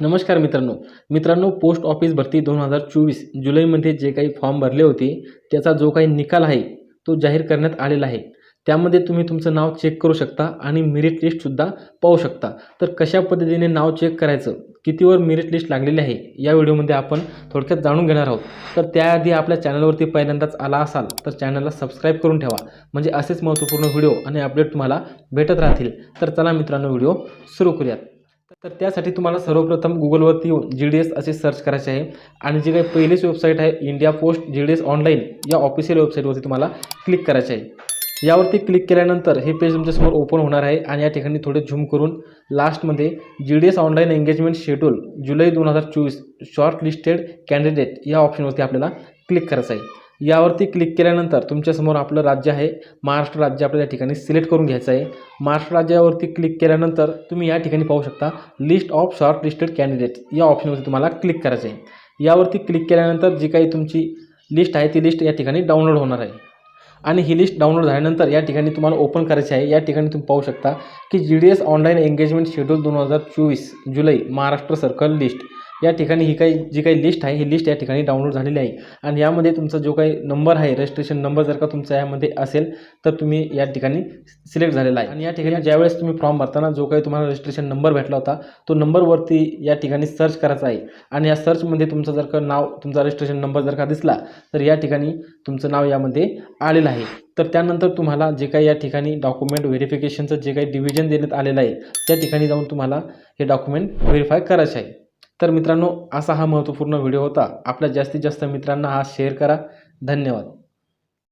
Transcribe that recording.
नमस्कार मित्रांनो. मित्रांनो पोस्ट ऑफिस भरती दोन हजार चोवीस जुलैमध्ये जे काही फॉर्म भरले होते त्याचा जो काही निकाल आहे तो जाहीर करण्यात आलेला आहे. त्यामध्ये तुम्ही तुमचं नाव चेक करू शकता आणि मेरिट लिस्टसुद्धा पाहू शकता. तर कशा पद्धतीने नाव चेक करायचं कितीवर मेरिट लिस्ट लागलेली आहे या व्हिडिओमध्ये आपण थोडक्यात जाणून घेणार आहोत. तर त्याआधी आपल्या चॅनलवरती पहिल्यांदाच आला असाल तर चॅनलला सबस्क्राईब करून ठेवा. म्हणजे असेच महत्त्वपूर्ण व्हिडिओ आणि अपडेट तुम्हाला भेटत राहतील. तर चला मित्रांनो व्हिडिओ सुरू करूयात. तर त्यासाठी तुम्हाला सर्वप्रथम गुगलवरती येऊन जी डी एस असे सर्च करायचे आहे. आणि जी काही पहिलीच वेबसाईट आहे India post G D S online या ऑफिशियल वेबसाईटवरती तुम्हाला क्लिक करायचे आहे. यावरती क्लिक केल्यानंतर हे पेज तुमच्यासमोर ओपन होणार आहे आणि या ठिकाणी थोडे झूम करून लास्टमध्ये G D S online engagement schedule जुलै दोन हजार चोवीस शॉर्ट लिस्टेड कॅन्डिडेट या ऑप्शनवरती आपल्याला क्लिक करायचं आहे. यावरती क्लिक केल्यानंतर तुमच्यासमोर आपलं राज्य आहे. महाराष्ट्र राज्य आपल्याला या ठिकाणी सिलेक्ट करून घ्यायचं आहे. महाराष्ट्र राज्यावरती क्लिक केल्यानंतर तुम्ही या ठिकाणी पाहू शकता list of short listed candidate या ऑप्शनवरती तुम्हाला क्लिक करायचं आहे यावरती क्लिक केल्यानंतर जी काही तुमची लिस्ट आहे ती लिस्ट या ठिकाणी डाउनलोड होणार आहे. आणि ही लिस्ट डाउनलोड झाल्यानंतर या ठिकाणी तुम्हाला ओपन करायची आहे. या ठिकाणी तुम्ही पाहू शकता की G D S online engagement schedule दोन हजार चोवीस जुलै महाराष्ट्र सर्कल लिस्ट या ठिकाणी ही काही जी काही लिस्ट आहे ही लिस्ट या ठिकाणी डाउनलोड झालेली आहे. आणि यामध्ये तुमचा जो काही नंबर आहे रजिस्ट्रेशन नंबर जर का तुमचा यामध्ये असेल तर तुम्ही या ठिकाणी सिलेक्ट झालेला आहे. आणि या ठिकाणी ज्यावेळेस तुम्ही फॉर्म भरताना जो काही तुम्हाला रजिस्ट्रेशन नंबर भेटला होता तो नंबरवरती या ठिकाणी सर्च करायचा आहे. आणि या सर्चमध्ये तुमचं जर का नाव तुमचा रजिस्ट्रेशन नंबर जर का दिसला तर या ठिकाणी तुमचं नाव यामध्ये आलेलं आहे. तर त्यानंतर तुम्हाला जे काही या ठिकाणी डॉक्युमेंट व्हेरिफिकेशनचं जे काही डिव्हिजन देण्यात आलेलं आहे त्या ठिकाणी जाऊन तुम्हाला हे डॉक्युमेंट व्हेरीफाय करायचे आहे. तर मित्रांनो असा हा महत्त्वपूर्ण व्हिडिओ होता. आपल्या जास्तीत जास्त मित्रांना हा शेअर करा. धन्यवाद.